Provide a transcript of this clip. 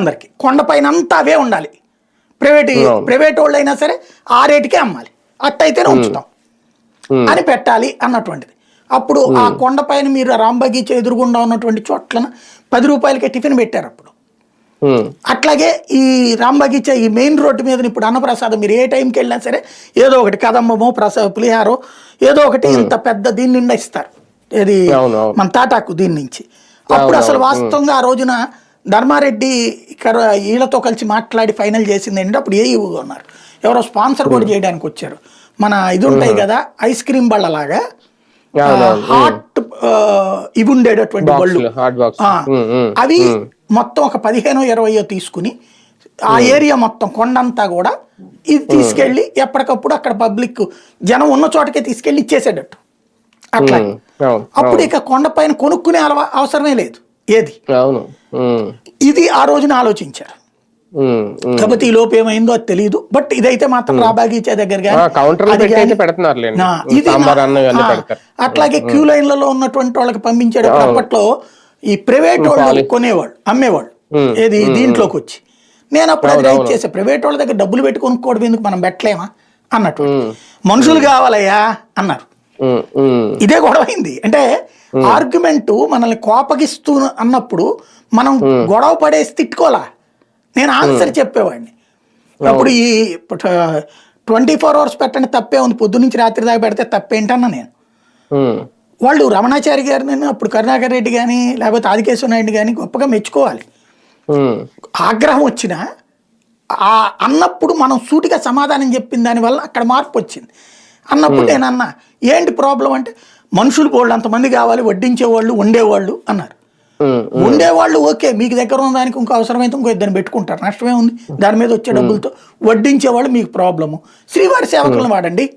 అందరికి. కొండపైన అంతా అవే ఉండాలి. ప్రైవేట్. ప్రైవేట్ వాళ్ళు అయినా సరే ఆ రేటుకే అమ్మాలి. అట్టయితేనే ఉంచుతాం. అని పెట్టాలి అన్నటువంటిది. అప్పుడు ఆ కొండపైన మీరు రాంబగీచ ఎదురుగుండా ఉన్నటువంటి చోట్ల పది రూపాయలకే టిఫిన్ పెట్టారు అప్పుడు. అట్లాగే ఈ రాంబగీచ ఈ మెయిన్ రోడ్డు మీద ఇప్పుడు అన్నప్రసాదం మీరు ఏ టైంకి వెళ్ళినా సరే ఏదో ఒకటి కదమ్మమో ప్రసా పులిహారో ఏదో ఒకటి ఇంత పెద్ద దీని నిండా ఇస్తారు. ఇది. మన తాటాకు దీని నుంచి. అప్పుడు అసలు వాస్తవంగా ఆ రోజున ధర్మారెడ్డి ఇక్కడ వీళ్ళతో కలిసి మాట్లాడి ఫైనల్ చేసింది ఏంటంటే అప్పుడు ఏ ఉన్నారు. ఎవరో స్పాన్సర్ కూడా చేయడానికి వచ్చారు. మన ఇది ఉంటాయి కదా ఐస్ క్రీమ్ బళ్ళలాగా. అవునవును. హాట్ ఇవి ఉండేటటువంటి బళ్ళు. అవి మొత్తం ఒక పదిహేను ఇరవయో తీసుకుని ఆ ఏరియా మొత్తం కొండంతా కూడా ఇది తీసుకెళ్ళి ఎప్పటికప్పుడు అక్కడ పబ్లిక్ జనం ఉన్న చోటకే తీసుకెళ్ళి ఇచ్చేసేటట్టు. అట్లా. అప్పుడు ఇక కొండపైన కొనుక్కునే అలవా అవసరమే లేదు. ఏది? అవును. ఇది ఆ రోజున ఆలోచించారు. కాకపోతే ఈ లోపు ఏమైందో అది తెలియదు బట్ ఇదైతే మాత్రం రాబాగీచే దగ్గర అట్లాగే క్యూ లైన్లలో ఉన్నటువంటి వాళ్ళకి పంపించేటప్పుడు అప్పట్లో ఈ ప్రైవేట్ వాళ్ళు కొనేవాళ్ళు అమ్మేవాళ్ళు. ఏది? దీంట్లోకి వచ్చి. నేను అప్పుడు అది రైట్ చేసే. ప్రైవేట్ వాళ్ళ దగ్గర డబ్బులు పెట్టి కొనుక్కోవడం ఎందుకు మనం పెట్టలేమా? అన్నట్టు. మనుషులు కావాలయ్యా అన్నారు. ఇదే గొడవ అయింది అంటే ఆర్గ్యుమెంట్ మనల్ని కోపగిస్తూ అన్నప్పుడు మనం గొడవ పడేసి తిట్టుకోలా. నేను ఆన్సర్ చెప్పేవాడిని. అప్పుడు ఈ ట్వంటీ ఫోర్ అవర్స్ పెట్టండి తప్పే ఉంది. పొద్దు నుంచి రాత్రి దాకా పెడితే తప్పేంటన్నా నేను. వాళ్ళు రమణాచారి గారిని అప్పుడు కరుణాకర్ రెడ్డి కానీ లేకపోతే ఆదికేశ్వర నాయుడు కానీ గొప్పగా మెచ్చుకోవాలి. ఆగ్రహం వచ్చినా అన్నప్పుడు మనం సూటిగా సమాధానం చెప్పిన దానివల్ల అక్కడ మార్పు వచ్చింది. అన్నప్పుడు నేను అన్నా ఏంటి ప్రాబ్లం అంటే మనుషులు బోళ్ళు అంతమంది కావాలి వడ్డించేవాళ్ళు వండేవాళ్ళు అన్నారు. ఉండేవాళ్ళు ఓకే మీకు దగ్గర ఉన్న దానికి ఇంకో అవసరమైతే ఇంకో ఇద్దరిని పెట్టుకుంటారు. నష్టమే ఉంది. దాని మీద వచ్చే డబ్బులతో వడ్డించేవాళ్ళు మీకు ప్రాబ్లము. శ్రీవారి సేవకులను వాడండి.